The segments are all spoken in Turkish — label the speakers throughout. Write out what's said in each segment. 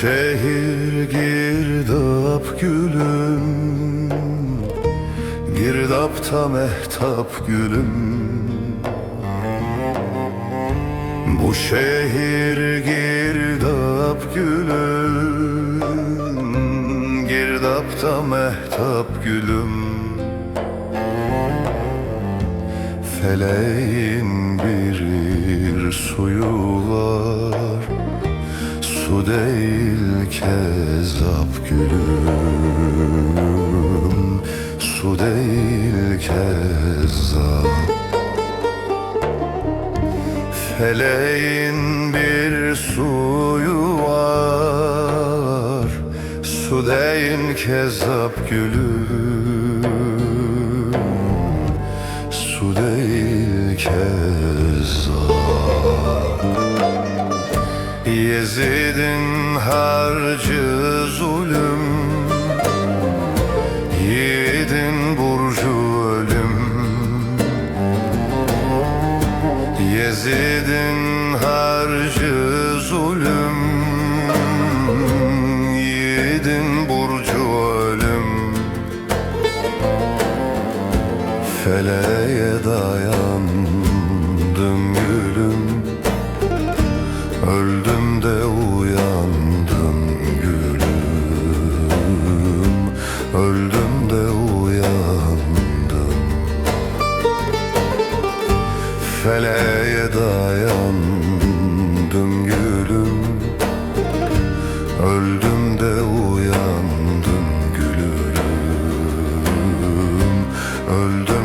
Speaker 1: şehir girdap gülüm Girdapta mehtap gülüm. Bu şehir girdap gülüm Girdapta mehtap gülüm. Feleğin bir suyu var Su değil kezap gülüm Su değil kezap Feleğin bir suyu var Su değil kezap gülüm. Su değil kezap Yezid'in harcı zulüm. Yiğidin burcu ölüm. Yezid'in harcı zulüm. Yiğidin burcu ölüm. Feleğe dayandım de uyandım gülüm. Öldüm de uyandım. Feleğe dayandım gülüm. Öldüm de uyandım gülüm. Öldüm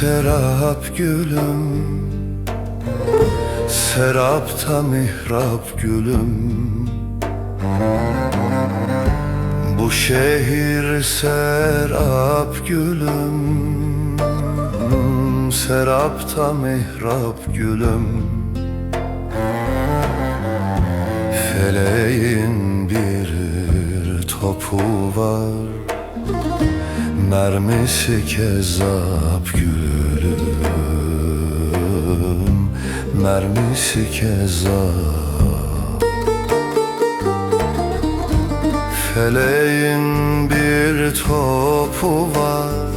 Speaker 1: serap gülüm Serapta mihrap gülüm. Bu şehir serap gülüm Serapta mihrap gülüm. Feleğin bir topu var Mermisi kezap gülüm Mermisi kezap Feleğin bir topu var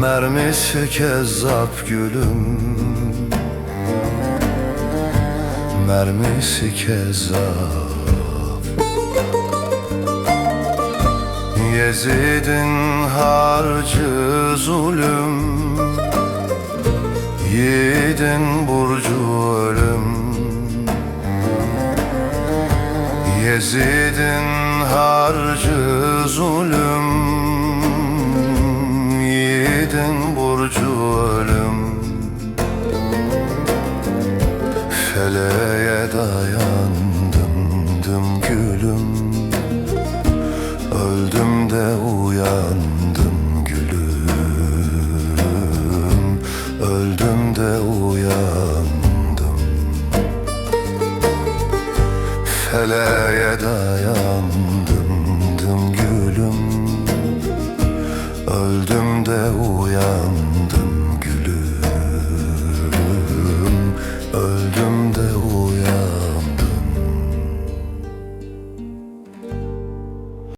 Speaker 1: Mermisi kezzap gülüm. Mermisi kezzap Yezid'in harcı zulüm. Yiğidin burcu ölüm. Yezid'in harcı zulüm. Yiğidin burcu ölüm. Feleğe uyandım gülüm. Öldüm de uyandım. Feleğe dayandım